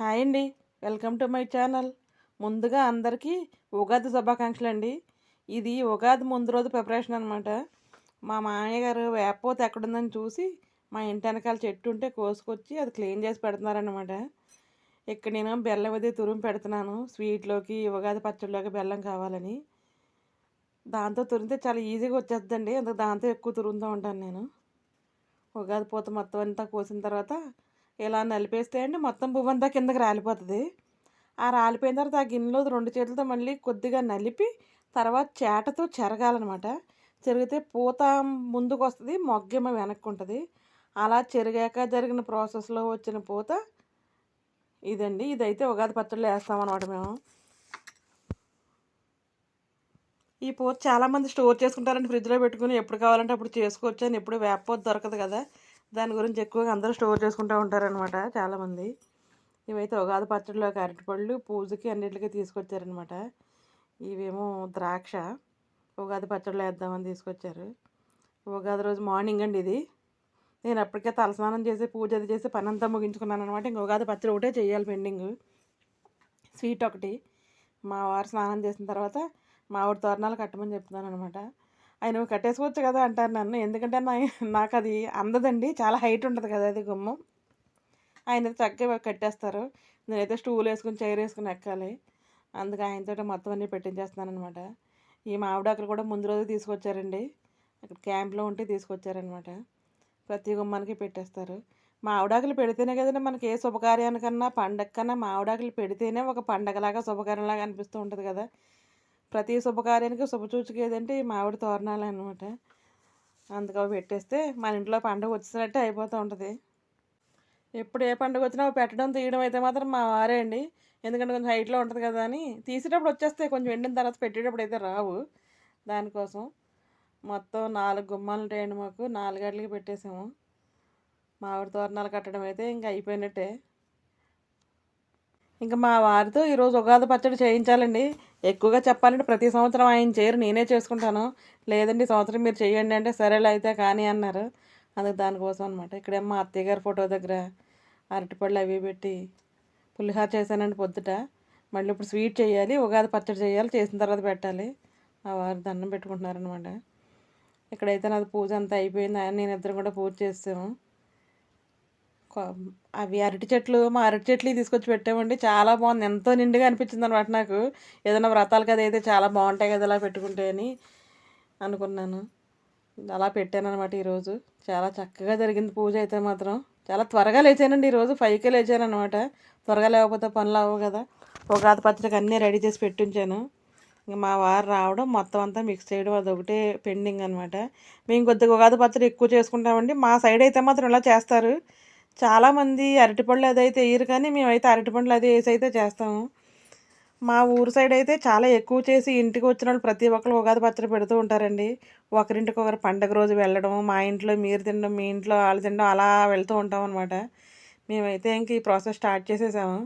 Hi అండి. Welcome to my channel. ముందుగా అందరికీ ఉగాది శుభాకాంక్షలు అండి ఇది ఉగాది ముందు రోజు ప్రిపరేషన్ అనమాట మా మామయ్య గారు వేపపోతే ఎక్కడుందని చూసి మా ఇంటి వెనకాల చెట్టు ఉంటే కోసుకొచ్చి అది క్లీన్ చేసి పెడుతున్నారనమాట ఇక్కడ నేను బెల్లం అది తురుము పెడుతున్నాను. స్వీట్లోకి ఉగాది పచ్చడిలోకి బెల్లం కావాలని. దాంతో తురిమితే చాలా ఈజీగా వచ్చేస్తుందండి. అందుకు దాంతో ఎక్కువ తురుముతూ ఉంటాను నేను. ఉగాది పూత మొత్తం అంతా కోసిన తర్వాత ఇలా నలిపేస్తే అండి మొత్తం పువ్వంతా కిందకి రాలిపోతుంది. ఆ రాలిపోయిన తర్వాత ఆ గిన్నెలో రెండు చేతులతో మళ్ళీ కొద్దిగా నలిపి తర్వాత చేటతో చెరగాలన్నమాట. చెరిగితే పూత ముందుకు వస్తుంది మొగ్గేమో వెనక్కి ఉంటుంది అలా చెరిగాక జరిగిన ప్రాసెస్లో వచ్చిన పూత ఇదండి. ఇదైతే ఉగాది పచ్చళ్ళు వేస్తామన్నమాట మేము. ఈ పూత చాలామంది స్టోర్ చేసుకుంటారండి ఫ్రిడ్జ్లో పెట్టుకుని ఎప్పుడు కావాలంటే అప్పుడు చేసుకోవచ్చు అని ఎప్పుడు వేపపోతే దొరకదు కదా. దాని గురించి ఎక్కువగా అందరూ స్టోర్ చేసుకుంటూ ఉంటారనమాట చాలామంది. ఇవైతే ఉగాది పచ్చడిలో అరటిపళ్ళు పూజకి అన్నిటికీ తీసుకొచ్చారనమాట ఇవేమో ద్రాక్ష ఉగాది పచ్చడిలో వేద్దామని తీసుకొచ్చారు. ఉగాది రోజు మార్నింగ్ అండి ఇది. నేను అప్పటికే తలస్నానం చేసి పూజ అది చేసి పని అంతా ముగించుకున్నాను అనమాట ఇంక ఉగాది పచ్చడి ఒకటే చేయాలి పెండింగ్. స్వీట్ ఒకటి. మా వారు స్నానం చేసిన తర్వాత మామిడి తోరణాలు కట్టమని చెప్తున్నాను అనమాట ఆయన కట్టేసుకోవచ్చు కదా అంటారు నన్ను. ఎందుకంటే నా నాకు అది అందదండి. చాలా హైట్ ఉంటుంది కదా అది గుమ్మం. ఆయన చక్కగా కట్టేస్తారు. నేనైతే స్టూల్ వేసుకుని చైర్ వేసుకుని ఎక్కాలి. అందుకే ఆయనతో మొత్తం అన్నీ పెట్టించేస్తున్నాను అనమాట ఈ మామిడాకులు కూడా ముందు రోజు తీసుకొచ్చారండి. అక్కడ క్యాంప్లో ఉంటే తీసుకొచ్చారనమాట ప్రతి గుమ్మానికి పెట్టేస్తారు. మావిడాకులు పెడితేనే కదండి మనకి ఏ శుభకార్యానికన్నా పండగ కన్నా మావిడాకులు పెడితేనే ఒక పండగలాగా శుభకార్యంలాగా అనిపిస్తూ ఉంటుంది కదా. ప్రతి శుభకార్యానికి శుభసూచిక ఏదంటే ఈ మామిడి తోరణాలు అనమాట అందుకు పెట్టేస్తే మన ఇంట్లో పండుగ వచ్చినట్టే అయిపోతూ ఉంటుంది. ఎప్పుడు ఏ పండుగ వచ్చినా పెట్టడం తీయడం అయితే మాత్రం మా వారే అండి. ఎందుకంటే కొంచెం హైట్లో ఉంటుంది కదా అని. తీసేటప్పుడు వచ్చేస్తాయి కొంచెం ఎండిన తర్వాత పెట్టేటప్పుడు అయితే రావు దానికోసం. మొత్తం నాలుగు గుమ్మాలు ఉంటాయండి మాకు. నాలుగు నాలుగేళ్ళకి పెట్టేసాము. మామిడి తోరణాలు కట్టడం అయితే ఇంకా అయిపోయినట్టే. ఇంకా మా వారితో ఈరోజు ఉగాది పచ్చడి చేయించాలండి. ఎక్కువగా చెప్పాలంటే ప్రతి సంవత్సరం ఆయన చేయరు నేనే చేసుకుంటాను. లేదండి సంవత్సరం మీరు చేయండి అంటే సరేలే అయితే కానీ అన్నారు. అందుకు దానికోసం అనమాట ఇక్కడే మా అత్తయ్య గారి ఫోటో దగ్గర అరటిపళ్ళు అవి పెట్టి పులిహార చేశానండి పొద్దుట. మళ్ళీ ఇప్పుడు స్వీట్ చేయాలి ఉగాది పచ్చడి చేయాలి చేసిన తర్వాత పెట్టాలి. మా వారు దండం పెట్టుకుంటున్నారనమాట ఇక్కడైతే నాది పూజ అంతా అయిపోయింది. నేను ఇద్దరం కూడా పూజ చేసాము అవి అరటి చెట్లు మా అరటి చెట్లు తీసుకొచ్చి పెట్టామండి. చాలా బాగుంది. ఎంతో నిండుగా అనిపించింది అనమాట నాకు. ఏదైనా వ్రతాలు కదా అయితే చాలా బాగుంటాయి కదా ఇలా పెట్టుకుంటే అని అనుకున్నాను. అలా పెట్టాను అనమాట ఈరోజు. చాలా చక్కగా జరిగింది పూజ అయితే మాత్రం. చాలా త్వరగా లేచానండి ఈరోజు. ఫైవ్కే లేచాను అనమాట త్వరగా లేకపోతే పనులు అవ్వవు కదా. ఉగాది పచ్చడికి అన్నీ రెడీ చేసి పెట్టించాను. మా వారు రావడం మొత్తం అంతా మిక్స్ చేయడం అది ఒకటే పెండింగ్ అనమాట. మేము కొద్దిగా ఉగాది పచ్చడి ఎక్కువ చేసుకుంటామండి. మా సైడ్ అయితే మాత్రం ఇలా చేస్తారు. చాలామంది అరటిపళ్ళు అదైతే వేయరు కానీ మేమైతే అరటిపండ్లు అది వేసి అయితే చేస్తాము. మా ఊరు సైడ్ అయితే చాలా ఎక్కువ చేసి ఇంటికి వచ్చిన వాళ్ళు ప్రతి ఒక్కరు ఉగాది పచ్చడి పెడుతూ ఉంటారండి. ఒకరింటికి ఒకరు పండగ రోజు వెళ్ళడం మా ఇంట్లో మీరు తినడం మీ ఇంట్లో వాళ్ళు తినడం అలా వెళ్తూ ఉంటాం అనమాట మేమైతే ఇంక ఈ ప్రాసెస్ స్టార్ట్ చేసేసాము.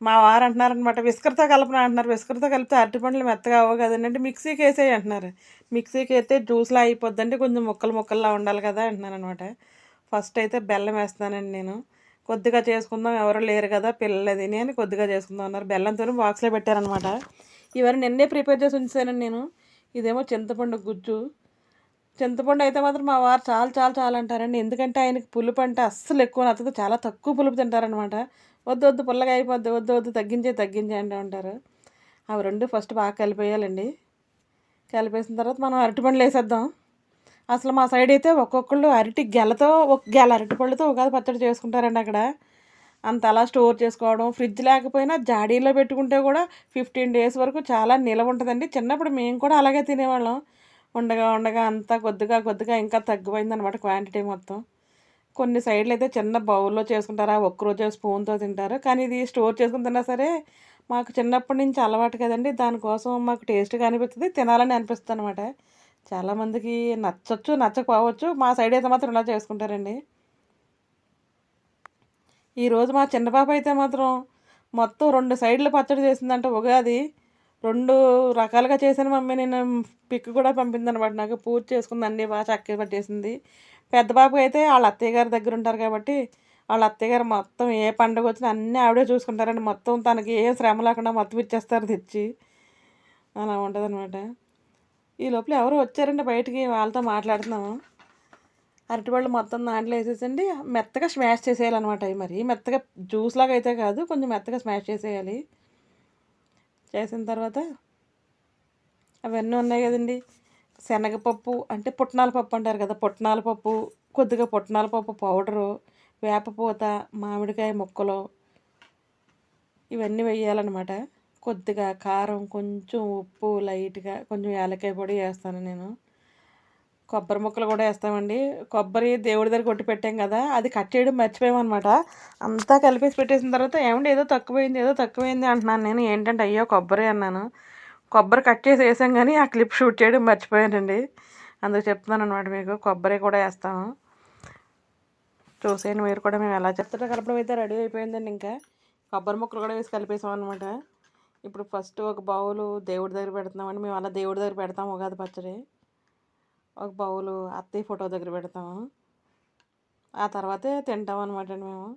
మా వారు అంటున్నారనమాట విస్కర్తో కలపన? అంటున్నారు. విస్కర్తో కలిపితే అరటిపండ్లు మెత్తగా అవ్వవు కదండి. అంటే మిక్సీకి వేసేయి అంటున్నారు. మిక్సీకి అయితే జ్యూస్లా అయిపోద్దంటే కొంచెం ముక్కలు ముక్కల్లా ఉండాలి కదా అంటున్నాను అనమాట ఫస్ట్ అయితే బెల్లం వేస్తానండి నేను. కొద్దిగా చేసుకుందాం ఎవరు లేరు కదా పిల్లలు నేను అని కొద్దిగా చేసుకుందాం అన్నారు. బెల్లంతో బాక్స్లో పెట్టారనమాట ఇవన్నీ నిన్నే ప్రిపేర్ చేసి ఉంచానండి నేను. ఇదేమో చింతపండు గుజ్జు. చింతపండు అయితే మాత్రం మా వారు చాలా చాలా చాలా అంటారండి. ఎందుకంటే ఆయనకి పులుపు అంటే అస్సలు ఎక్కువ నచ్చదు. చాలా తక్కువ పులుపు తింటారనమాట వద్దు వద్దు పుల్లగా అయిపోద్ది. వద్దు వద్దు తగ్గించే తగ్గించే అంటూ ఉంటారు. అవి రెండు ఫస్ట్ బాగా కలిపేయాలండి. కలిపేసిన తర్వాత మనం అరటిపండ్లు వేసేద్దాం. అసలు మా సైడ్ అయితే ఒక్కొక్కళ్ళు అరటి గెలతో ఒక గెల అరటి పళ్ళతో ఉగాది పచ్చడి చేసుకుంటారండి అక్కడ. అంత అలా స్టోర్ చేసుకోవడం ఫ్రిడ్జ్ లేకపోయినా జాడీలో పెట్టుకుంటే కూడా ఫిఫ్టీన్ డేస్ వరకు చాలా నిలవ ఉంటుందండి. చిన్నప్పుడు మేము కూడా అలాగే తినేవాళ్ళం. ఉండగా ఉండగా అంతా కొద్దిగా కొద్దిగా ఇంకా తగ్గిపోయింది అనమాట క్వాంటిటీ మొత్తం. కొన్ని సైడ్లు అయితే చిన్న బౌల్లో చేసుకుంటారా ఒక్కరోజు స్పూన్తో తింటారు. కానీ ఇది స్టోర్ చేసుకుని తిన్నా సరే మాకు చిన్నప్పటి నుంచి అలవాటు కదండి. దానికోసం మాకు టేస్ట్గా అనిపిస్తుంది తినాలని అనిపిస్తుంది అనమాట చాలామందికి నచ్చచ్చు నచ్చకపోవచ్చు. మా సైడ్ అయితే మాత్రం ఇలా చేసుకుంటారండి. ఈరోజు మా చిన్న పాప అయితే మాత్రం మొత్తం రెండు సైడ్లు పచ్చడి చేసిందంటే ఉగాది. రెండు రకాలుగా చేశాను మమ్మీ. నేను పిక్ కూడా పంపింది అనమాట నాకు పూజ చేసుకుంది అన్నీ బాగా చక్కగా పట్టేసింది. పెద్ద బాబు అయితే వాళ్ళ అత్తయ్య గారి దగ్గర ఉంటారు కాబట్టి వాళ్ళ అత్తయ్య గారు మొత్తం ఏ పండుగ వచ్చినా అన్నీ ఆవిడే చూసుకుంటారండి. మొత్తం తనకి ఏం శ్రమ లేకుండా మొత్తం ఇచ్చేస్తారు తెచ్చి. అలా ఉంటుంది అనమాట ఈ లోపల ఎవరు వచ్చారండి బయటికి వాళ్ళతో మాట్లాడుతున్నాము. అరటిపళ్ళు మొత్తం దాంట్లో వేసేసండి మెత్తగా స్మాష్ చేసేయాలన్నమాట అవి మరి. మెత్తగా జ్యూస్ లాగా అయితే కాదు కొంచెం మెత్తగా స్మాష్ చేసేయాలి. చేసిన తర్వాత అవన్నీ ఉన్నాయి కదండి. శనగపప్పు అంటే పుట్నాల పప్పు అంటారు కదా పుట్నాల పప్పు కొద్దిగా పుట్నాల పప్పు పౌడరు వేపపూత మామిడికాయ ముక్కలు ఇవన్నీ వేయాలన్నమాట. కొద్దిగా కారం కొంచెం ఉప్పు లైట్గా కొంచెం యాలకాయ పొడి వేస్తాను నేను. కొబ్బరి ముక్కలు కూడా వేస్తామండి. కొబ్బరి దేవుడి దగ్గర కొట్టి పెట్టాం కదా అది కట్ చేయడం మర్చిపోయామన్నమాట అంతా కలిపేసి పెట్టేసిన తర్వాత ఏమంటే ఏదో తక్కువైంది ఏదో తక్కువైంది అంటున్నాను నేను. ఏంటంటే అయ్యో కొబ్బరి అన్నాను. కొబ్బరి కట్ చేసి వేసాం కానీ ఆ క్లిప్ షూట్ చేయడం మర్చిపోయానండి. అందుకు చెప్తున్నాను అనమాట మీకు కొబ్బరి కూడా వేస్తాము చూసేయండి మీరు కూడా మేము ఎలా చెప్తుంటే కలపడం అయితే రెడీ అయిపోయిందండి ఇంకా. కొబ్బరి ముక్కలు కూడా వేసి కలిపేసాం అనమాట ఇప్పుడు ఫస్ట్ ఒక బౌలు దేవుడి దగ్గర పెడుతున్నామండి. మేము అలా దేవుడి దగ్గర పెడతాం ఉగాది పచ్చడి. ఒక బౌలు అత్తయ్య ఫోటో దగ్గర పెడతాము. ఆ తర్వాతే తింటాం అనమాట అండి మేము.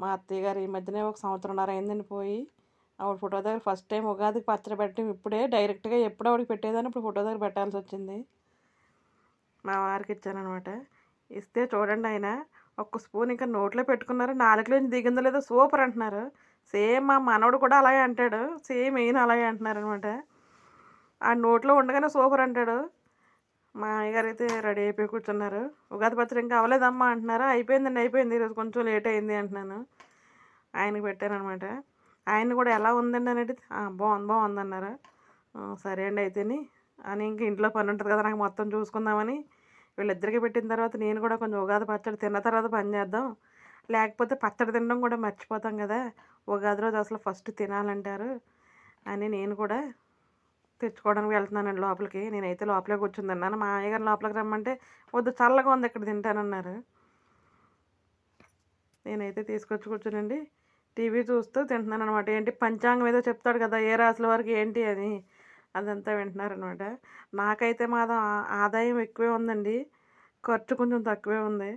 మా అత్తయ్య గారు ఈ మధ్యనే ఒక సంవత్సరంన్నర అయిందని పోయి. ఆవిడ ఫోటో దగ్గర ఫస్ట్ టైం ఉగాదికి పచ్చడి పెట్టడం ఇప్పుడే డైరెక్ట్గా ఎప్పుడు ఆవిడకి పెట్టేదాన్ని. ఇప్పుడు ఫోటో దగ్గర పెట్టాల్సి వచ్చింది. మా వారికి ఇచ్చానమాట ఇస్తే చూడండి ఆయన ఒక్క స్పూన్ ఇంకా నోట్లో పెట్టుకున్నారు. నాలుగులోంచి దిగిందో లేదో సూపర్ అంటున్నారు. సేమ్ మా మనవడు కూడా అలాగే అంటాడు. సేమ్ ఈయన అలాగే అంటున్నారు అనమాట ఆ నోట్లో ఉండగానే సూపర్ అంటాడు. మా అయ్యగారు అయితే రెడీ అయిపోయి కూర్చున్నారు. ఉగాది పచ్చడి ఇంకా అవ్వలేదమ్మా అంటున్నారు. అయిపోయిందండి అయిపోయింది. ఈరోజు కొంచెం లేట్ అయింది అంటున్నాను. ఆయనకి పెట్టానమాట ఆయన కూడా ఎలా ఉందండి అనేది బాగుంది బాగుంది అన్నారు. సరే అండి అయితేని అని ఇంక ఇంట్లో పని ఉంటుంది కదా నాకు మొత్తం చూసుకుందామని. వీళ్ళిద్దరికి పెట్టిన తర్వాత నేను కూడా కొంచెం ఉగాది పచ్చడి తిన్న తర్వాత పని చేద్దాం. లేకపోతే పచ్చడి తినడం కూడా మర్చిపోతాం కదా. ఉగాది రోజు అసలు ఫస్ట్ తినాలంటారు అని నేను కూడా తెచ్చుకోవడానికి వెళ్తున్నానండి లోపలికి. నేనైతే లోపలే కూర్చుందన్నాను మా అయ్యగారు లోపలికి రమ్మంటే వద్దు చల్లగా ఉంది ఇక్కడ తింటానన్నారు. నేనైతే తీసుకొచ్చి కూర్చునండి. టీవీ చూస్తూ తింటున్నాను అనమాట ఏంటి పంచాంగం ఏదో చెప్తాడు కదా ఏ రాసుల వరకు ఏంటి అని. అదంతా వింటున్నారనమాట నాకైతే మాది ఆదాయం ఎక్కువే ఉందండి. ఖర్చు కొంచెం తక్కువే ఉంది.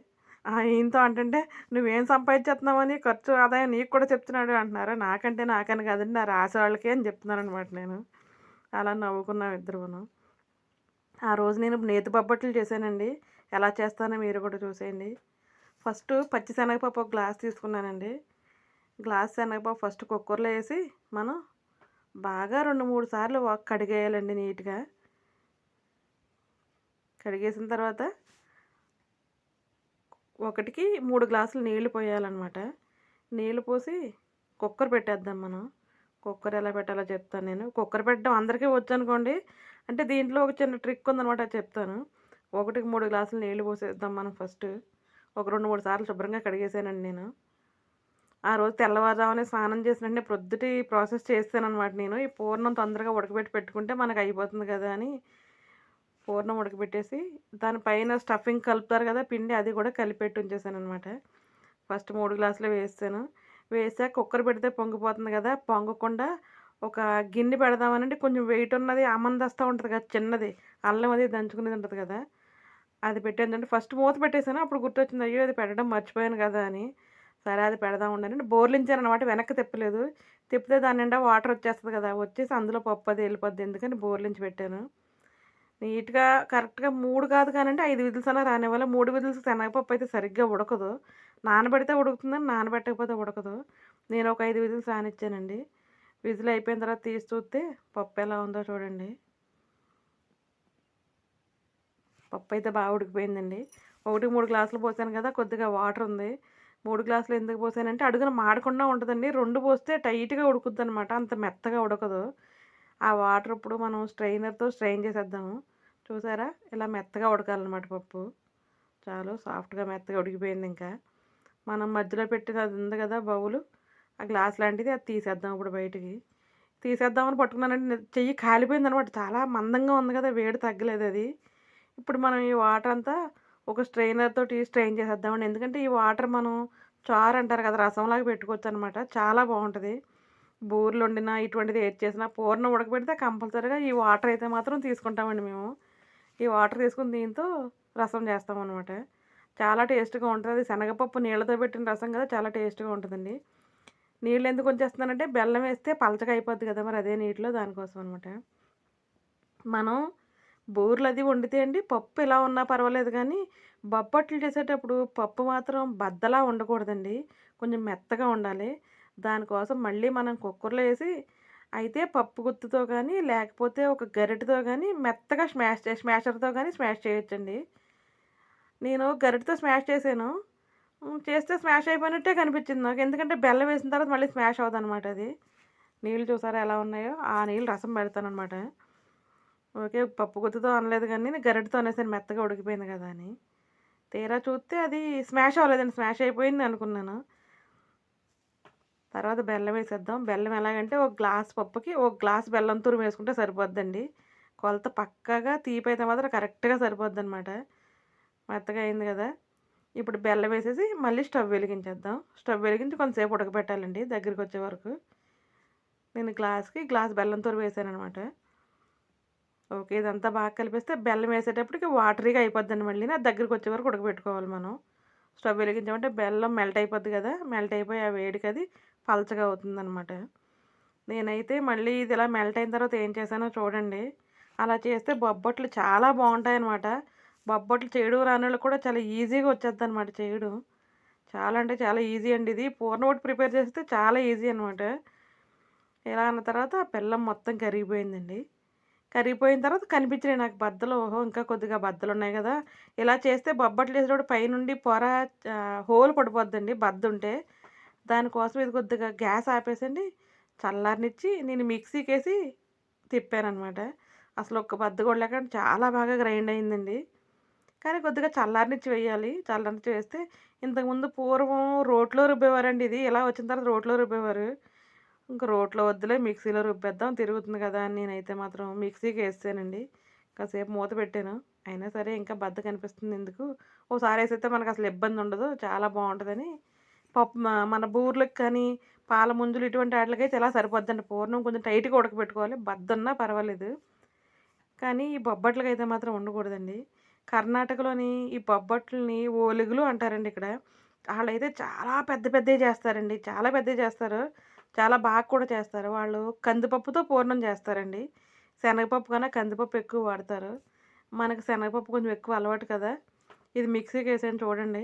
ఈయనతో అంటే నువ్వేం సంపాదించేస్తున్నావని ఖర్చు ఆదాయం నీకు కూడా చెప్తున్నాడు అంటున్నారు. నాకంటే నాకని కాదండి నా రాసే వాళ్ళకి అని చెప్తున్నాను అనమాట నేను. అలా నవ్వుకున్నాం ఇద్దరును ఆ రోజు నేను నేతి బొబ్బట్లు చేశానండి. ఎలా చేస్తానో మీరు కూడా చూసేయండి. ఫస్ట్ పచ్చి శనగపప్పు ఒక గ్లాస్ తీసుకున్నానండి. గ్లాస్ శనగపప్పు ఫస్ట్ కుక్కర్లో వేసి మనం బాగా రెండు మూడు సార్లు కడిగేయాలండి నీట్గా. కడిగేసిన తర్వాత ఒకటికి మూడు గ్లాసులు నీళ్ళు పోయాలన్నమాట. నీళ్ళు పోసి కుక్కర్ పెట్టేద్దాం మనం. కుక్కర్ ఎలా పెట్టాలో చెప్తాను నేను. కుక్కర్ పెట్టడం అందరికీ వచ్చు అనుకోండి అంటే దీంట్లో ఒక చిన్న ట్రిక్ ఉందనమాట చెప్తాను. ఒకటికి మూడు గ్లాసులు నీళ్ళు పోసేద్దాం మనం ఫస్ట్. ఒక రెండు మూడు సార్లు శుభ్రంగా కడిగేసానండి నేను. ఆ రోజు తెల్లవారుజామునే స్నానం చేసినట్టే ప్రొద్దుటి ప్రాసెస్ చేస్తానమాట నేను. ఈ పూర్ణం తొందరగా ఉడకబెట్టి పెట్టుకుంటే మనకు అయిపోతుంది కదా అని పూర్ణం ఉడకబెట్టేసి దానిపైన స్టఫింగ్ కలుపుతారు కదా పిండి అది కూడా కలిపెట్టి ఉంచేసాను అనమాట ఫస్ట్ మూడు గ్లాసులు వేసాను. వేసాక కుక్కర్ పెడితే పొంగిపోతుంది కదా పొంగకుండా ఒక గిన్నె పెడదామనంటే కొంచెం వెయిట్ ఉన్నది అమందస్తా ఉంటుంది కదా చిన్నది. అల్లం అది దంచుకునేది ఉంటుంది కదా అది పెట్టేందంటే ఫస్ట్ మూత పెట్టేశాను అప్పుడు గుర్తొచ్చింది అయ్యో అది పెట్టడం మర్చిపోయాను కదా అని. సరే అది పెడదాం ఉండని బోర్లించాను అనమాట వెనక్కి తిప్పలేదు. తిప్పితే దాని నిండా వాటర్ వచ్చేస్తుంది కదా వచ్చేసి అందులో పప్పు అది వెళ్ళిపోద్ది ఎందుకని బోర్లించి పెట్టాను. నీట్గా కరెక్ట్గా మూడు కాదు కానీ ఐదు విధులు అన్న రానివ్వాలి. మూడు విధులు శనగపప్పు అయితే సరిగ్గా ఉడకదు. నానబెడితే ఉడుకుతుందని నానబెట్టకపోతే ఉడకదు. నేను ఒక ఐదు విధులు సానిచ్చానండి విజిల్ అయిపోయిన తర్వాత తీసి చూస్తే పప్పు ఎలా ఉందో చూడండి. పప్పు అయితే బాగా ఉడికిపోయిందండి. ఒకటి మూడు గ్లాసులు పోసాను కదా కొద్దిగా వాటర్ ఉంది. మూడు గ్లాసులు ఎందుకు పోసానంటే అడుగున మాడకుండా ఉంటుందండి. రెండు పోస్తే టైట్గా ఉడుకుద్ది అనమాట అంత మెత్తగా ఉడకదు. ఆ వాటర్ ఇప్పుడు మనం స్ట్రైనర్తో స్ట్రెయిన్ చేసేద్దాము. చూసారా? ఇలా మెత్తగా ఉడకాలన్నమాట పప్పు. చాలు సాఫ్ట్గా మెత్తగా ఉడికిపోయింది ఇంకా. మనం మధ్యలో పెట్టిన అది ఉంది కదా బౌలు ఆ గ్లాస్ లాంటిది అది తీసేద్దాం ఇప్పుడు బయటికి. తీసేద్దామని పట్టుకున్నానంటే చెయ్యి కాలిపోయింది అనమాట చాలా మందంగా ఉంది కదా వేడి తగ్గలేదు అది. ఇప్పుడు మనం ఈ వాటర్ అంతా ఒక స్ట్రైనర్తో తోటి స్ట్రెయిన్ చేసేద్దామండి. ఎందుకంటే ఈ వాటర్ మనం చారు అంటారు కదా రసంలాగా పెట్టుకోవచ్చు అనమాట చాలా బాగుంటుంది. బూర్లు వండినా ఇటువంటిది ఏది చేసినా పూర్ణం ఉడకబెడితే కంపల్సరీగా ఈ వాటర్ అయితే మాత్రం తీసుకుంటామండి మేము. ఈ వాటర్ తీసుకుని దీంతో రసం చేస్తామన్నమాట. చాలా టేస్ట్గా ఉంటుంది. అది శనగపప్పు నీళ్ళతో పెట్టిన రసం కదా చాలా టేస్ట్గా ఉంటుందండి. నీళ్ళు ఎందుకు ఉంచేస్తున్నానంటే బెల్లం వేస్తే పలచగా అయిపోద్ది కదా మరి అదే నీటిలో దానికోసం అనమాట మనం బూరెలు అది వండితే అండి పప్పు ఇలా ఉన్నా పర్వాలేదు కానీ బొబ్బట్లు చేసేటప్పుడు పప్పు మాత్రం బద్దలా ఉండకూడదండి. కొంచెం మెత్తగా ఉండాలి. దానికోసం మళ్ళీ మనం కుక్కర్లో వేసి అయితే పప్పు గుత్తుతో కానీ లేకపోతే ఒక గరిటెతో కానీ మెత్తగా స్మాష్ చే స్మాషర్తో కానీ స్మాష్ చేయొచ్చండి. నేను గరిటెతో స్మాష్ చేశాను. చేస్తే స్మాష్ అయిపోయినట్టే కనిపించింది నాకు. ఎందుకంటే బెల్లం వేసిన తర్వాత మళ్ళీ స్మాష్ అవుతుంది అనమాట అది. నీళ్ళు చూసారా ఎలా ఉన్నాయో? ఆ నీళ్ళు రసం పెడతాను అనమాట ఓకే పప్పు గుత్తుతో అనలేదు కానీ నేను గరిటెతో అనేసాను మెత్తగా ఉడికిపోయింది కదా అని. తీరా చూస్తే అది స్మాష్ అవ్వలేదండి. స్మాష్ అయిపోయింది అనుకున్నాను. తర్వాత బెల్లం వేసేద్దాం. బెల్లం ఎలాగంటే ఒక గ్లాస్ పప్పుకి ఒక గ్లాస్ బెల్లం తురుము వేసుకుంటే సరిపోద్దండి. కొలత పక్కాగా తీపి అయితే మాత్రం కరెక్ట్గా సరిపోద్ది అనమాట మెత్తగా అయింది కదా. ఇప్పుడు బెల్లం వేసేసి మళ్ళీ స్టవ్ వెలిగించేద్దాం. స్టవ్ వెలిగించి కొంతసేపు ఉడకబెట్టాలండి దగ్గరికి వచ్చే వరకు. నేను గ్లాస్కి గ్లాస్ బెల్లం తురుము వేసాను అనమాట ఓకే ఇదంతా బాగా కలిపిస్తే బెల్లం వేసేటప్పటికి వాటరీగా అయిపోద్దండి మళ్ళీ. నా దగ్గరికి వచ్చే వరకు ఉడకబెట్టుకోవాలి మనం. స్టవ్ వెలిగించామంటే బెల్లం మెల్ట్ అయిపోద్ది కదా. మెల్ట్ అయిపోయి ఆ వేడికి అది పలచగా అవుతుందన్నమాట. నేనైతే మళ్ళీ ఇది ఇలా మెల్ట్ అయిన తర్వాత ఏం చేశానో చూడండి. అలా చేస్తే బొబ్బట్లు చాలా బాగుంటాయి అన్నమాట బొబ్బట్లు చేయడం రాని కూడా చాలా ఈజీగా వచ్చేద్ది అనమాట చేయడం చాలా అంటే చాలా ఈజీ అండి ఇది. పూర్ణ ఒకటి ప్రిపేర్ చేస్తే చాలా ఈజీ అనమాట ఇలా అన్న తర్వాత ఆ బెల్లం మొత్తం కరిగిపోయిందండి. కరిగిపోయిన తర్వాత కనిపించినాయి నాకు బద్దలు. ఓహో ఇంకా కొద్దిగా బద్దలు ఉన్నాయి కదా. ఇలా చేస్తే బొబ్బట్లు వేసేటప్పుడు పైనుండి పొర హోల్ పడిపోద్దండి బద్ద ఉంటే దానికోసం ఇది కొద్దిగా గ్యాస్ ఆపేసండి. చల్లారనిచ్చి నేను మిక్సీకి వేసి తిప్పాను అసలు ఒక్క బద్ద కూడా లేకుండా చాలా బాగా గ్రైండ్ అయిందండి. కానీ కొద్దిగా చల్లారనిచ్చి వేయాలి. చల్లారనిచ్చి వేస్తే ఇంతకుముందు పూర్వం రోట్లో రుబ్బేవారండి ఇది. ఇలా వచ్చిన తర్వాత రోట్లో రుబ్బేవారు. ఇంకా రోట్లో వద్దులే మిక్సీలో రుబ్బేద్దాం తిరుగుతుంది కదా అని నేనైతే మాత్రం మిక్సీకి వేసానండి కాసేపు మూత పెట్టాను. అయినా సరే ఇంకా బద్ద కనిపిస్తుంది ఎందుకు? ఓసారి వేసైతే మనకు అసలు ఇబ్బంది ఉండదు. చాలా బాగుంటుందని పప్పు మన బూర్లకు కానీ పాల ముంజులు ఇటువంటి వాటికైతే ఇలా సరిపోద్దండి? పూర్ణం కొంచెం టైట్గా ఉడకబెట్టుకోవాలి. బద్దన్నా పర్వాలేదు. కానీ ఈ బొబ్బట్లకి అయితే మాత్రం ఉండకూడదండి కర్ణాటకలోని ఈ బొబ్బట్లని ఓలుగులు అంటారండి ఇక్కడ. వాళ్ళైతే చాలా పెద్ద పెద్దవి చేస్తారండి. చాలా పెద్దవి చేస్తారు. చాలా బాగా కూడా చేస్తారు. వాళ్ళు కందిపప్పుతో పూర్ణం చేస్తారండి. శనగపప్పు కన్నా కందిపప్పు ఎక్కువ వాడతారు. మనకు శనగపప్పు కొంచెం ఎక్కువ అలవాటు కదా. ఇది మిక్సీకి వేసాను చూడండి.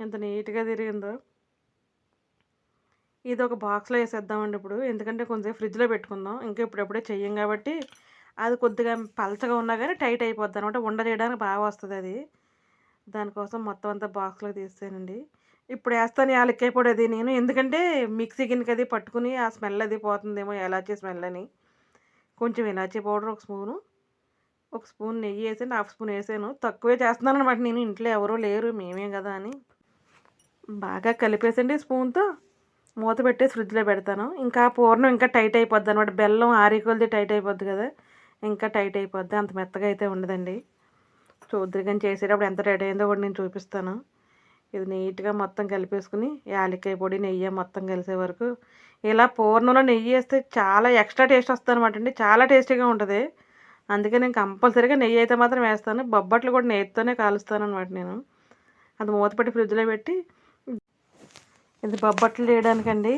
ఎంత నీట్గా తిరిగిందో. ఇది ఒక బాక్స్లో వేసేద్దామండి ఇప్పుడు. ఎందుకంటే కొంచెం ఫ్రిడ్జ్లో పెట్టుకుందాం. ఇంకా ఇప్పుడప్పుడే చెయ్యం కాబట్టి అది కొద్దిగా పలచగా ఉన్నా కానీ టైట్ అయిపోద్ది అనమాట ఉండ చేయడానికి బాగా వస్తుంది అది. దానికోసం మొత్తం అంతా బాక్స్లో తీస్తానండి ఇప్పుడు వేస్తాను యాలక్కాయ పొడి అది నేను. ఎందుకంటే మిక్సీ గిన్నెకి అది పట్టుకుని ఆ స్మెల్ అది పోతుందేమో ఎలాచీ స్మెల్ అని. కొంచెం ఇలాచీ పౌడర్ ఒక స్పూను. ఒక స్పూన్ నెయ్యి వేసాను. హాఫ్ స్పూన్ వేసాను. తక్కువే చేస్తున్నాను అనమాట నేను. ఇంట్లో ఎవరూ లేరు. మేమే కదా అని. బాగా కలిపేసండి స్పూన్తో. మూత పెట్టేసి ఫ్రిడ్జ్లో పెడతాను. ఇంకా పూర్ణం ఇంకా టైట్ అయిపోద్ది అనమాట బెల్లం ఆరికొలది టైట్ అయిపోద్ది కదా. ఇంకా టైట్ అయిపోద్ది. అంత మెత్తగా అయితే ఉండదండి. చూద్దరు చేసేటప్పుడు ఎంత టైట్ అయిందో కూడా నేను చూపిస్తాను. ఇది నీట్గా మొత్తం కలిపేసుకుని యాలక్కాయ పొడి నెయ్యి మొత్తం కలిసే వరకు. ఇలా పూర్ణంలో నెయ్యి వేస్తే చాలా ఎక్స్ట్రా టేస్ట్ వస్తుంది అనమాట అండి. చాలా టేస్టీగా ఉంటుంది. అందుకే నేను కంపల్సరీగా నెయ్యి అయితే మాత్రం వేస్తాను. బొబ్బట్లు కూడా నెయ్యితోనే కాలుస్తాను అనమాట నేను. అది మూతపెట్టి ఫ్రిడ్జ్లో పెట్టి ఇది బొబ్బట్లు చేయడానికండి.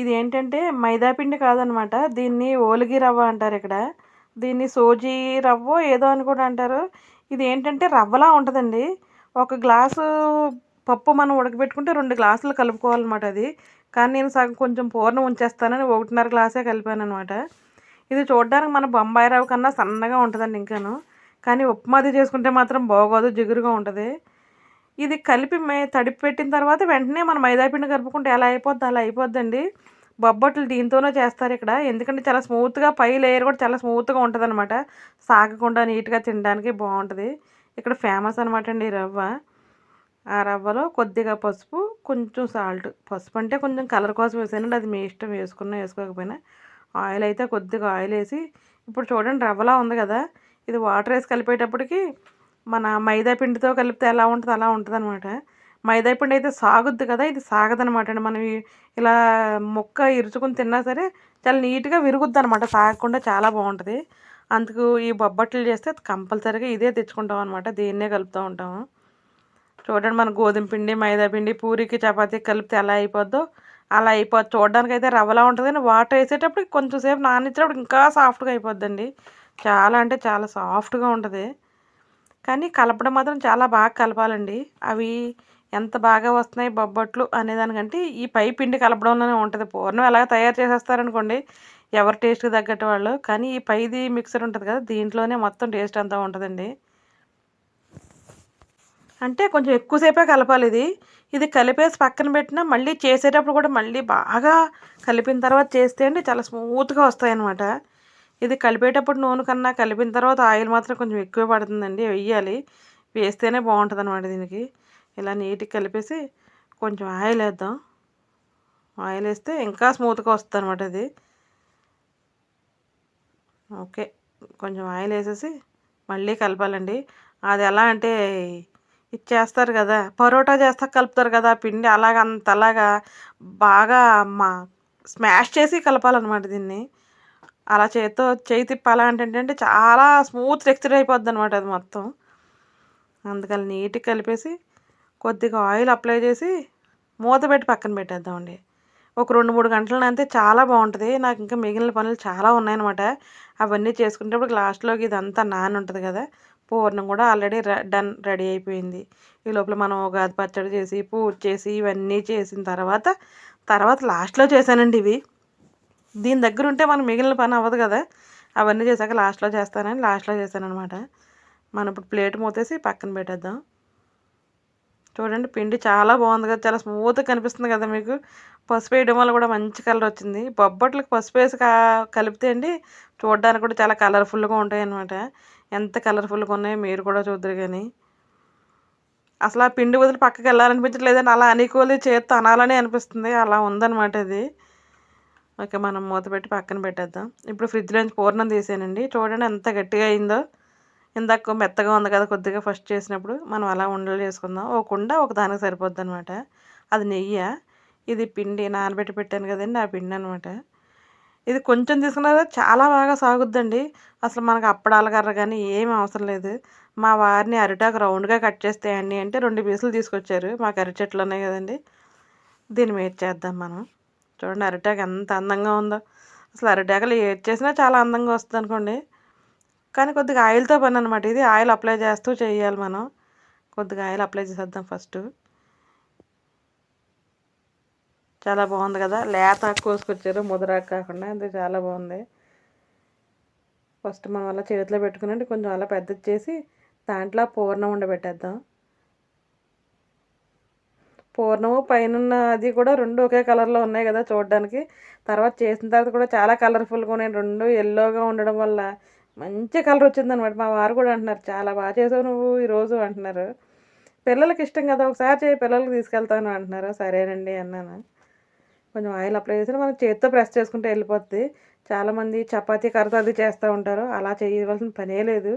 ఇది ఏంటంటే మైదాపిండి కాదనమాట. దీన్ని ఓలిగి రవ్వ అంటారు ఇక్కడ. దీన్ని సోజీ రవ్వ ఏదో అని కూడా అంటారు. ఇది ఏంటంటే రవ్వలా ఉంటుందండి. ఒక గ్లాసు పప్పు మనం ఉడకబెట్టుకుంటే రెండు గ్లాసులు కలుపుకోవాలన్నమాట అది. కానీ నేను సగం కొంచెం పూర్ణం ఉంచేస్తానని ఒకటిన్నర గ్లాసే కలిపాను అనమాట ఇది చూడడానికి మన బొంబాయి రవ్వ కన్నా సన్నగా ఉంటుందండి ఇంకాను. కానీ ఉప్మాది చేసుకుంటే మాత్రం బాగోదు జిగురుగా ఉంటుంది. ఇది కలిపి మే తడిపి పెట్టిన తర్వాత వెంటనే మనం మైదాపిండి కలుపుకుంటే ఎలా అయిపోద్ది? అలా అయిపోద్దండి. బొబ్బట్లు దీంతోనే చేస్తారు ఇక్కడ. ఎందుకంటే చాలా స్మూత్గా పై లేయర్ కూడా చాలా స్మూత్గా ఉంటుంది అనమాట సాగకుండా నీట్గా తినడానికి బాగుంటుంది. ఇక్కడ ఫేమస్ అనమాట అండి ఈ రవ్వ. ఆ రవ్వలో కొద్దిగా పసుపు కొంచెం సాల్ట్. పసుపు అంటే కొంచెం కలర్ కోసం వేసానండి. అది మీ ఇష్టం వేసుకున్నా వేసుకోకపోయినా. ఆయిల్ అయితే కొద్దిగా ఆయిల్ వేసి ఇప్పుడు చూడండి రవ్వలా ఉంది కదా. ఇది వాటర్ వేసి కలిపేటప్పటికి మన మైదా పిండితో కలిపితే ఎలా ఉంటుంది అలా ఉంటుంది అనమాట మైదా పిండి అయితే సాగుద్ది కదా ఇది సాగదనమాట అండి మనం ఇలా ముక్క ఇరుచుకుని తిన్నా సరే చాలా నీట్గా విరుగుద్ది అనమాట సాగకుండా చాలా బాగుంటుంది. అందుకు ఈ బొబ్బట్లు చేస్తే కంపల్సరీగా ఇదే తెచ్చుకుంటాం అనమాట దీన్నే కలుపుతూ ఉంటాము. చూడండి మన గోధుమ పిండి మైదా పిండి పూరికి చపాతీ కలిపితే ఎలా అయిపోద్దో అలా అయిపోద్ది చూడడానికి అయితే రవ్వలా ఉంటుంది కానీ వాటర్ వేసేటప్పుడు కొంచెం సేపు నానిచ్చేటప్పుడు ఇంకా సాఫ్ట్గా అయిపోద్దండి. చాలా అంటే చాలా సాఫ్ట్గా ఉంటుంది. కానీ కలపడం మాత్రం చాలా బాగా కలపాలండి. అవి ఎంత బాగా వస్తున్నాయి బొబ్బట్లు అనేదానికంటే ఈ పై పిండి కలపడంలోనే ఉంటుంది. పూర్ణం ఎలాగ తయారు చేసేస్తారనుకోండి ఎవరి టేస్ట్కి తగ్గట్టు వాళ్ళు. కానీ ఈ పైది మిక్సర్ ఉంటుంది కదా దీంట్లోనే మొత్తం టేస్ట్ అంతా ఉంటుందండి. అంటే కొంచెం ఎక్కువసేపే కలపాలి ఇది. ఇది కలిపేసి పక్కన పెట్టినా మళ్ళీ చేసేటప్పుడు కూడా మళ్ళీ బాగా కలిపిన తర్వాత చేస్తే అండి చాలా స్మూత్గా వస్తాయి అన్నమాట ఇది కలిపేటప్పుడు నూనె కన్నా కలిపిన తర్వాత ఆయిల్ మాత్రం కొంచెం ఎక్కువ పడుతుందండి. వెయ్యాలి. వేస్తేనే బాగుంటుంది అనమాట దీనికి. ఇలా నీట్గా కలిపేసి కొంచెం ఆయిల్ వేద్దాం. ఆయిల్ వేస్తే ఇంకా స్మూత్గా వస్తుంది అనమాట అది ఓకే. కొంచెం ఆయిల్ వేసేసి మళ్ళీ కలపాలండి. అది ఎలా అంటే ఇది చేస్తారు కదా పరోటా చేస్తా కలుపుతారు కదా పిండి అలాగ అంతలాగా బాగా మా స్మాష్ చేసి కలపాలన్నమాట దీన్ని. అలా చేతితో చేయి తిప్పాలంటే ఏంటంటే చాలా స్మూత్ టెక్స్చర్ అయిపోద్ది అనమాట అది మొత్తం. అందుకని నీట్గా కలిపేసి కొద్దిగా ఆయిల్ అప్లై చేసి మూత పెట్టి పక్కన పెట్టేద్దామండి. ఒక రెండు మూడు గంటలు అంతే చాలా బాగుంటుంది. నాకు ఇంకా మిగిలిన పనులు చాలా ఉన్నాయన్నమాట. అవన్నీ చేసుకునేటప్పుడు లాస్ట్లోకి ఇదంతా నాన్ ఉంటుంది కదా. పూర్ణం కూడా ఆల్రెడీ డన్ రెడీ అయిపోయింది. ఈ లోపల మనం ఉగాది పచ్చడి చేసి పూజ చేసి ఇవన్నీ చేసిన తర్వాత తర్వాత లాస్ట్లో చేశానండి ఇవి. దీని దగ్గర ఉంటే మనం మిగిలిన పని అవ్వదు కదా. అవన్నీ చేశాక లాస్ట్లో చేస్తానని లాస్ట్లో చేశాను అనమాట మనం ఇప్పుడు ప్లేట్ మూతేసి పక్కన పెట్టేద్దాం. చూడండి పిండి చాలా బాగుంది కదా. చాలా స్మూత్గా కనిపిస్తుంది కదా మీకు. పసుపు వేయడం వల్ల కూడా మంచి కలర్ వచ్చింది. బొబ్బట్లకు పసుపు వేసి కలిపితే అండి చూడడానికి కూడా చాలా కలర్ఫుల్గా ఉంటాయి అన్నమాట ఎంత కలర్ఫుల్గా ఉన్నాయో మీరు కూడా చూద్దరు కానీ. అసలు ఆ పిండి వదిలి పక్కకి వెళ్ళాలనిపించట్లేదని అలా అనుకోలే చేత్తో అనాలని అనిపిస్తుంది. అలా ఉందన్నమాట ఇది. ఓకే మనం మూత పెట్టి పక్కన పెట్టేద్దాం. ఇప్పుడు ఫ్రిడ్జ్లోంచి పూర్ణం తీసానండి. చూడండి ఎంత గట్టిగా అయిందో. ఇందాక మెత్తగా ఉంది కదా కొద్దిగా ఫస్ట్ చేసినప్పుడు. మనం అలా ఉండలు చేసుకుందాం. ఒక కుండ ఒక దానికి సరిపోద్ది అనమాట అది నెయ్యి? ఇది పిండి నానబెట్టి పెట్టాను కదండి ఆ పిండి అనమాట ఇది కొంచెం తీసుకున్నది చాలా బాగా సాగుద్దండి. అసలు మనకు అప్పడాల కర్ర కానీ ఏమి అవసరం లేదు. మా వారిని అరిటాకు రౌండ్గా కట్ చేస్తేయండి అంటే రెండు పీసులు తీసుకొచ్చారు. మాకు అరటి చెట్లు ఉన్నాయి కదండి. దీన్ని మీద చేద్దాం మనం. చూడండి అరిటాకు ఎంత అందంగా ఉందో. అసలు అరిటాకులు ఏది చేసినా చాలా అందంగా వస్తుంది అనుకోండి. కానీ కొద్దిగా ఆయిల్తో పని అనమాట ఇది ఆయిల్ అప్లై చేస్తూ చేయాలి మనం. కొద్దిగా ఆయిల్ అప్లై చేసేద్దాం ఫస్ట్. చాలా బాగుంది కదా. లేత కోసుకొచ్చారు ముదరాకు కాకుండా. అది చాలా బాగుంది. ఫస్ట్ మనం అలా చేతిలో పెట్టుకుని కొంచెం అలా పెద్దది చేసి దాంట్లో పూర్ణం ఉండబెట్టేద్దాం. పూర్ణము పైన అది కూడా రెండు ఒకే కలర్లో ఉన్నాయి కదా చూడడానికి. తర్వాత చేసిన తర్వాత కూడా చాలా కలర్ఫుల్గా ఉన్నాయి. రెండు ఎల్లోగా ఉండడం వల్ల మంచి కలర్ వచ్చిందనమాట మా వారు కూడా అంటున్నారు చాలా బాగా చేసావు నువ్వు ఈరోజు అంటున్నారు. పిల్లలకి ఇష్టం కదా ఒకసారి చేయి పిల్లలకి తీసుకెళ్తాను అంటున్నారు. సరేనండి అన్నాను. కొంచెం ఆయిల్ అప్లై చేసి మనం చేతితో ప్రెస్ చేసుకుంటే వెళ్ళిపోద్ది. చాలామంది చపాతీ కర్రతో అది చేస్తూ ఉంటారు. అలా చేయవలసిన పనే లేదు.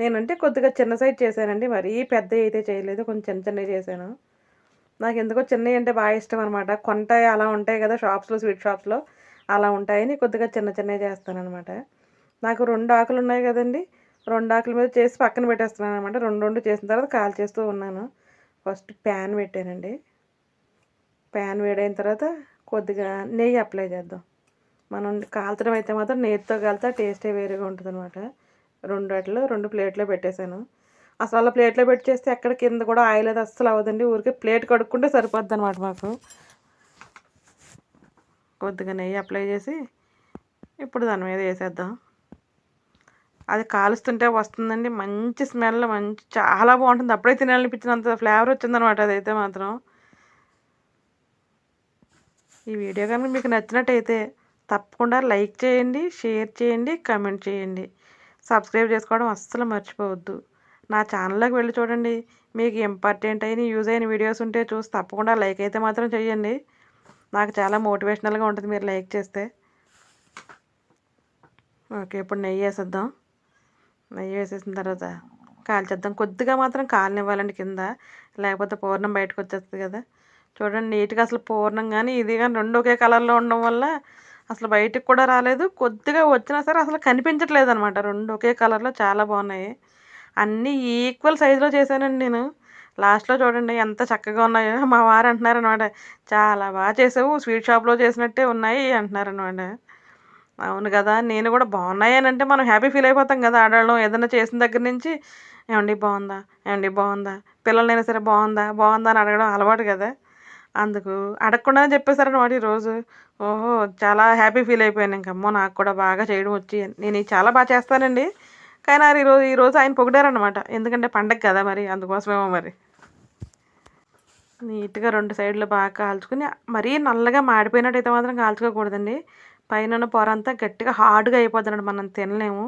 నేనంటే కొద్దిగా చిన్న సైజ్ చేశానండి. మరీ పెద్ద అయితే చేయలేదు. కొంచెం చిన్న చిన్నవి చేశాను. నాకు ఎందుకో చిన్నవి అంటే బాగా ఇష్టం అనమాట కొంట అలా ఉంటాయి కదా షాప్స్లో స్వీట్ షాప్స్లో. అలా ఉంటాయని కొద్దిగా చిన్న చిన్నవి చేస్తానమాట నాకు రెండు ఆకులు ఉన్నాయి కదండి. రెండు ఆకుల మీద చేసి పక్కన పెట్టేస్తున్నాను అనమాట రెండు రెండు చేసిన తర్వాత కాల్ చేస్తూ ఉన్నాను. ఫస్ట్ ప్యాన్ పెట్టానండి. ప్యాన్ వేడైన తర్వాత కొద్దిగా నెయ్యి అప్లై చేద్దాం. మనం కాల్చడం అయితే మాత్రం నెయ్యితో కాలితే టేస్టే వేరేగా ఉంటుంది అనమాట రెండు అట్లు రెండు ప్లేట్లో పెట్టేశాను. అసలు అలా ప్లేట్లో పెట్టి చేస్తే ఎక్కడ కింద కూడా ఆయిల్ అది అస్సలు అవ్వదండి. ఊరికే ప్లేట్ కడుక్కుంటే సరిపోద్ది అనమాట మాకు. కొద్దిగా నెయ్యి అప్లై చేసి ఇప్పుడు దాని మీద వేసేద్దాం. అది కాలుస్తుంటే వస్తుందండి. మంచి స్మెల్ మంచి చాలా బాగుంటుంది. అప్పుడే తినాలనిపించినంత ఫ్లేవర్ వచ్చిందనమాట అదైతే మాత్రం. ఈ వీడియో కనుక మీకు నచ్చినట్టయితే తప్పకుండా లైక్ చేయండి షేర్ చేయండి కమెంట్ చేయండి. సబ్స్క్రైబ్ చేసుకోవడం అస్సలు మర్చిపోవద్దు. నా ఛానల్లోకి వెళ్ళి చూడండి. మీకు ఇంపార్టెంట్ అయిన యూజ్ అయిన వీడియోస్ ఉంటే చూసి తప్పకుండా లైక్ అయితే మాత్రం చేయండి. నాకు చాలా మోటివేషనల్గా ఉంటుంది మీరు లైక్ చేస్తే. ఓకే ఇప్పుడు నెయ్యి వేసేద్దాం. నెయ్యి వేసేసిన తర్వాత కాల్చేద్దాం. కొద్దిగా మాత్రం కాలనివ్వాలండి కింద. లేకపోతే పూర్ణం బయటకు వచ్చేస్తుంది కదా. చూడండి నీట్గా అసలు పూర్ణం కానీ ఇది కానీ రెండు ఒకే కలర్లో ఉండడం వల్ల అసలు బయటకు కూడా రాలేదు. కొద్దిగా వచ్చినా సరే అసలు కనిపించట్లేదు అనమాట రెండు ఒకే కలర్లో చాలా బాగున్నాయి. అన్నీ ఈక్వల్ సైజులో చేశానండి నేను. లాస్ట్లో చూడండి ఎంత చక్కగా ఉన్నాయో. మా వారు అంటున్నారు అనమాట చాలా బాగా చేసావు స్వీట్ షాప్లో చేసినట్టే ఉన్నాయి అంటున్నారు అనమాట అవును కదా నేను కూడా బాగున్నాయనంటే అంటే మనం హ్యాపీ ఫీల్ అయిపోతాం కదా ఆడవాళ్ళం ఏదైనా చేసిన దగ్గర నుంచి. ఏమండి బాగుందా? ఏమండి బాగుందా? పిల్లలైనా సరే బాగుందా? బాగుందా? అని అడగడం అలవాటు కదా. అందుకు అడగకుండానే చెప్పేశారనమాట ఈరోజు. ఓహో చాలా హ్యాపీ ఫీల్ అయిపోయాను ఇంకమ్మో నాకు కూడా బాగా చేయడం వచ్చి నేను చాలా బాగా చేస్తానండి. కానీ ఆయన ఈరోజు ఈరోజు ఆయన పొగిడారనమాట ఎందుకంటే పండగ కదా మరి అందుకోసమేమో మరి. నీట్గా రెండు సైడ్లు బాగా కాల్చుకుని మరీ నల్లగా మాడిపోయినట్టు అయితే మాత్రం కాల్చుకోకూడదండి. పైన ఉన్న పొర అంతా గట్టిగా హార్డ్గా అయిపోతుందండి మనం తినలేము.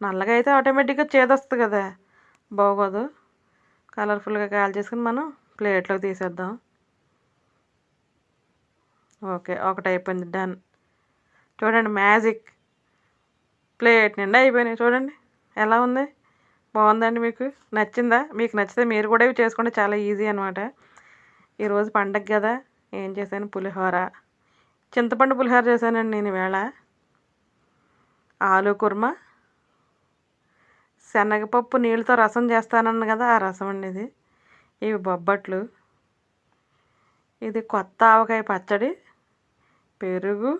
నల్లగా అయితే ఆటోమేటిక్గా చేదొస్తుంది కదా బాగోదు. కలర్ఫుల్గా కాల్ చేసుకుని మనం ప్లేట్లోకి తీసేద్దాం. ఓకే ఒకటి అయిపోయింది డన్. చూడండి మ్యాజిక్. ప్లేట్ నిండా అయిపోయినాయి చూడండి. ఎలా ఉంది? బాగుందండి మీకు? నచ్చిందా? మీకు నచ్చితే మీరు కూడా ఇవి చేసుకోండి. చాలా ఈజీ అనమాట ఈరోజు పండగ కదా ఏం చేశాను? పులిహోర. చింతపండు పులిహోర చేశానండి నేను ఈవేళ. ఆలు కుర్మా. శనగపప్పు నీళ్ళతో రసం చేస్తానన్నాను కదా ఆ రసం అండి ఇది. ఇవి బొబ్బట్లు. ఇది కొత్త ఆవకాయ పచ్చడి. పెరుగు.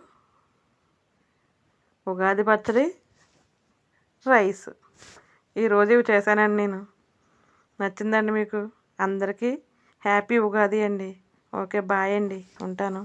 ఉగాది పచ్చడి. రైస్. ఈరోజు ఇవి చేశానండి నేను. నచ్చిందండి మీకు? అందరికీ హ్యాపీ ఉగాది అండి. ఓకే బాయ్ అండి. ఉంటాను.